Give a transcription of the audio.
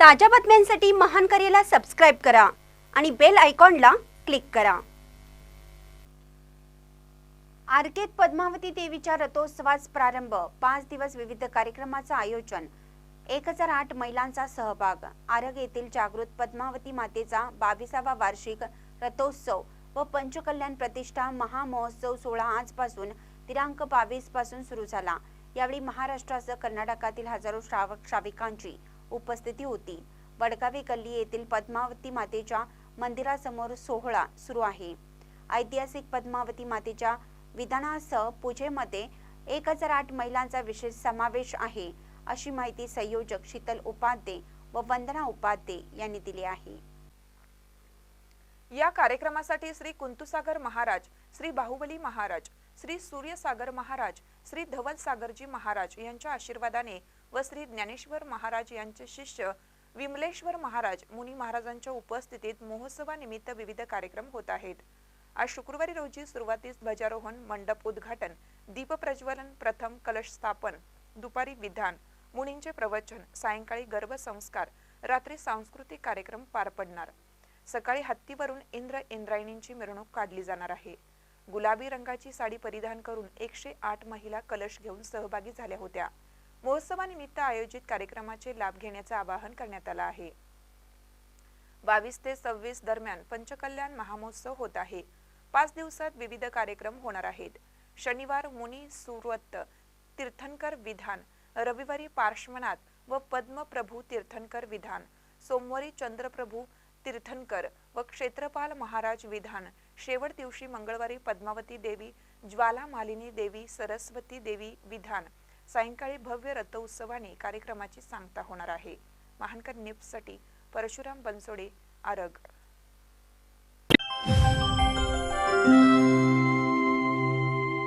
ताज्या बातम्यांसाठी महान करेला सबस्क्राईब करा आणि बेल आयकॉनला क्लिक करा. आरकेत पद्मावती देवीच्या रथोत्सवास प्रारंभ. पाच दिवस विविध कार्यक्रमाचं आयोजन. एक हजार आठ महिलांचा सहभाग. आरग येथील जागृत पद्मावती मातेचा बावीसावा वार्षिक रथोत्सव व पंचकल्याण प्रतिष्ठा महामहोत्सव सोहळा आजपासून दिनांक बावीसपासून सुरू झाला. यावेळी महाराष्ट्रासह कर्नाटकातील हजारो श्रावक श्राविकांची उपस्थिती होती. वडगावी गल्ली येथील पद्मावती मातेच्या मंदिरासमोर सोहळा सुरू आहे. ऐतिहासिक पद्मावती मातेच्या विधानासह पूजेमध्ये एक हजार आठ महिलांचा विशेष समावेश आहे अशी माहिती संयोजक शीतल उपाध्ये व वंदना उपाध्ये यांनी दिली आहे. या कार्यक्रमासाठी श्री कुंतुसागर महाराज श्री बाहुबली महाराज श्री सूर्यसागर महाराज श्री धवल सागरजी महाराज यांच्या आशीर्वादाने व श्री ज्ञानेश्वर महाराज यांचे शिष्य विमलेश्वर महाराज मुनी महाराजांच्या उपस्थितीत महोत्सवानिमित्त विविध कार्यक्रम होत आहेत. आज शुक्रवारी रोजी सुरुवातीस ध्वजारोहण मंडप उद्घाटन दीप प्रज्वलन प्रथम कलश स्थापन दुपारी विधान मुनींचे प्रवचन सायंकाळी गर्भसंस्कार रात्री सांस्कृतिक कार्यक्रम पार पडणार. सकाळी हत्तीवरून इंद्र इंद्रायणींची मिरवणूक काढली जाणार आहे. गुलाबी रंगाची साडी परिधान करून एकशे आठ महिला कलश घेऊन सहभागी झाल्या होत्या. महोत्सवानिमित्त आयोजित कार्यक्रमाचे लाभ घेण्याचं आवाहन करण्यात आलं आहे. बावीस ते सव्वीस दरम्यान पंचकल्याण महामहोत्सव होत आहे. पाच दिवसात विविध कार्यक्रम होणार आहेत. शनिवार मुनी सुरवत्त तीर्थंकर विधान रविवारी पार्श्वनाथ व पद्मप्रभू तीर्थंकर विधान सोमवारी चंद्रप्रभू तीर्थंकर व क्षेत्रपाल महाराज विधान शेवट दिवशी मंगळवारी पद्मावती देवी ज्वालामालिनी देवी सरस्वती देवी विधान. सायंकाळी भव्य रथोत्सवाने कार्यक्रमाची सांगता होणार आहे. महानकर निप्ससाठी परशुराम बनसोडे आरग.